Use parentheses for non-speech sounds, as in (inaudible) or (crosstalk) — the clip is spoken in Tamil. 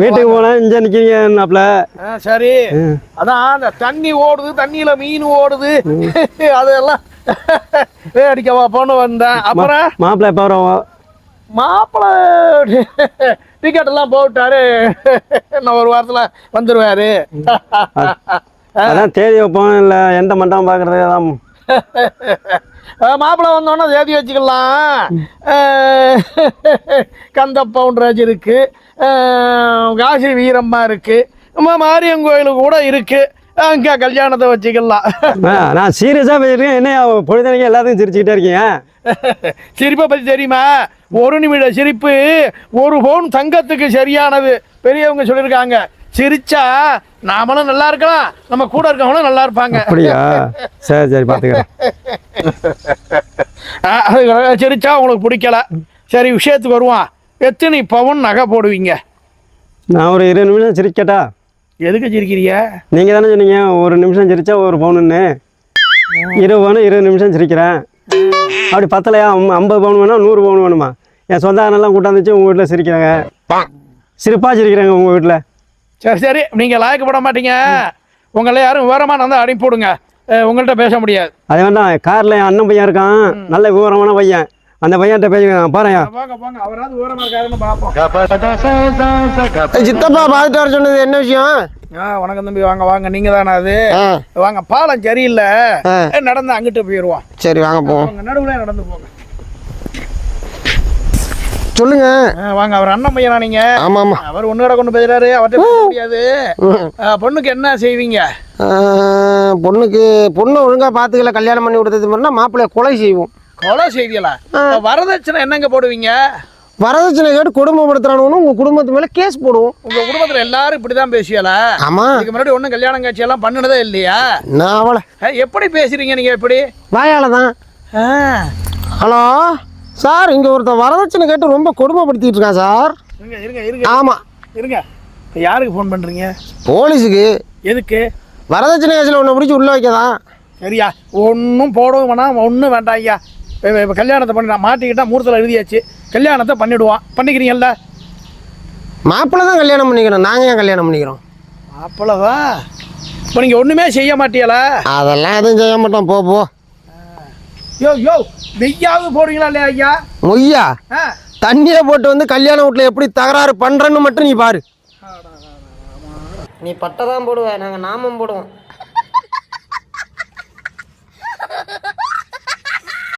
வீட்டுக்கு போனா இங்க நிக்கிறீங்கன்னாப்ல சரி. அதான் அந்த தண்ணி ஓடுது தண்ணியில மீன் ஓடுது. (laughs) அதெல்லாம் (laughs) அடிக்கவா பொண்ணு வந்தேன். அப்புறம்? மாப்பிள்ளை எப்போ வரும் மாப்பிள்ளை (laughs) டிக்கெட் எல்லாம் போட்டாரு. இன்னும் ஒரு வாரத்துல வந்துருவாரு. அதான் தேதி வைப்போம் இல்லை எந்த மண்டபம் பார்க்கறது அதான். மாப்பிள்ளை வந்தோடனே தேதி வச்சுக்கலாம். கந்த பவுண்டராஜ் இருக்கு. அஹ், காசி வீரம்மா இருக்கு. நம்ம மாரியன் கோயில் கூட இருக்கு. அங்கே கல்யாணத்தை வச்சுக்கலாம். நான் சீரியஸாக போயிருக்கேன் என்ன பொழுதனைக்கு எல்லாத்தையும் சிரிச்சுக்கிட்டே இருக்கீங்க? சிரிப்பை பற்றி தெரியுமா? ஒரு நிமிட சிரிப்பு ஒரு பவுன் தங்கத்துக்கு சரியானது. பெரியவங்க சொல்லியிருக்காங்க. சிரிச்சா நாமளும் நல்லா இருக்கலாம். நம்ம கூட இருக்கவங்களும் நல்லா இருப்பாங்க. அப்படியா? சரி சரி பார்த்துக்கிறேன். ஆ, அது சிரிச்சா உங்களுக்கு பிடிக்கல. சரி விஷயத்துக்கு வருவான் எத்தனை பவுன் நகை போடுவீங்க? நான் ஒரு இருபது நிமிஷம் சிரிக்கட்டா? எதுக்கு சிரிக்கிறீங்க? நீங்கள் தானே சொன்னீங்க ஒரு நிமிஷம் சிரிச்சா ஒரு பவுனுன்னு. இருபது பவுன் இருபது நிமிஷம் சிரிக்கிறேன். அப்படி பத்தலையா? ஐம்- ஐம்பது பவுன் வேணும்? நூறு பவுன் வேணுமா? என் சொந்தக்காரெல்லாம் கூட்டாந்துச்சு உங்கள் வீட்டில் சிரிக்கிறாங்க. சிரிப்பாக சிரிக்கிறாங்க உங்கள் வீட்டில் சரி சரி. நீங்கள் லாயக்கப்பட மாட்டீங்க. உங்களை யாரும் விவரமாக வந்து அனுப்பி போடுங்க. அஹ், உங்கள்கிட்ட பேச முடியாது. அதே வேண்டாம் காரில் என் அண்ணன் பையன் இருக்கான். நல்ல விவரமான பையன். அந்த பையன்கிட்ட பேசி பாருங்க. சித்தப்பா பார்த்துட்டு வர சொன்னது என்ன விஷயம்? ஆ வணக்கம் தம்பி. வாங்க வாங்க. நீங்கள் தானே அது? வாங்க பாலம் சரியில்லை. நடந்து அங்கிட்டு போயிடுவோம் சரி வாங்க போவோம் நடுவில் நடந்து போங்க. சொல்லுங்க. வாங்க அவர் அண்ணன் பையனா நீங்க? ஆமாம் ஆமாம் அவர் ஒன்று கொண்டு போயிடுறாரு அவர்கிட்ட பேச முடியாது. பொண்ணுக்கு என்ன செய்வீங்க? பொண்ணுக்கு பொண்ணு ஒழுங்கா பார்த்துக்கல கல்யாணம் பண்ணி கொடுத்தது பண்ணால் மாப்பிள்ளைய கொலை செய்வோம். கொலை செய்தியலா வரதட்சணை என்னங்க போடுவீங்க? வரதட்சணை கேட்டு குடும்பப்படுத்துறானு உங்கள் குடும்பத்து மேலே கேஸ் போடுவோம். உங்க குடும்பத்துல எல்லாரும் இப்படிதான் பேசியலா ஆமாம் இதுக்கு முன்னாடி ஒன்றும் கல்யாணம் காட்சி எல்லாம் பண்ணுனதே இல்லையா? நான் அவளை. எப்படி பேசுறீங்க நீங்க எப்படி வாயால தான். ஹலோ? சார் இங்கே ஒருத்தன் வரதட்சணை கேட்டு ரொம்ப கொடுமைப்படுத்திட்டு இருக்கான் சார். இருங்க இருங்க இருங்க. ஆமாம் இருங்க. இப்ப யாருக்கு ஃபோன் பண்றீங்க? போலீஸுக்கு. எதுக்கு? வரதட்சணை கேஸில் ஒன்று பிடிச்சி உள்ளே வைக்கதான் சரியா. ஒன்றும் போடவும் வேணாம் ஒன்றும் வேண்டாம் ஐயா. இப்ப- கல்யாணத்தை பண்ணி நான் மாட்டிக்கிட்டா மூர்த்தத்தில் எழுதியாச்சு. கல்யாணத்தை பண்ணிடுவான். பண்ணிக்கிறீங்கல்ல? மாப்பிள்ளை தான் கல்யாணம் பண்ணிக்கிறோம் நாங்கள் ஏன் கல்யாணம் பண்ணிக்கிறோம்? அப்பளவா இப்போ நீங்கள் ஒன்றுமே செய்ய மாட்டீங்களா அதெல்லாம் எதுவும் செய்ய மாட்டோம். போ போ. யோ யோ வெய்யாவது போடுறீங்களா இல்லையா ஐயா? மொய்யா தண்ணியை போட்டு வந்து கல்யாண வீட்டில் எப்படி தகராறு பண்ணுறன்னு மட்டும் நீ பாரு. நீ பட்டை தான் போடுவ நாங்கள் நாமம் போடுவோம்.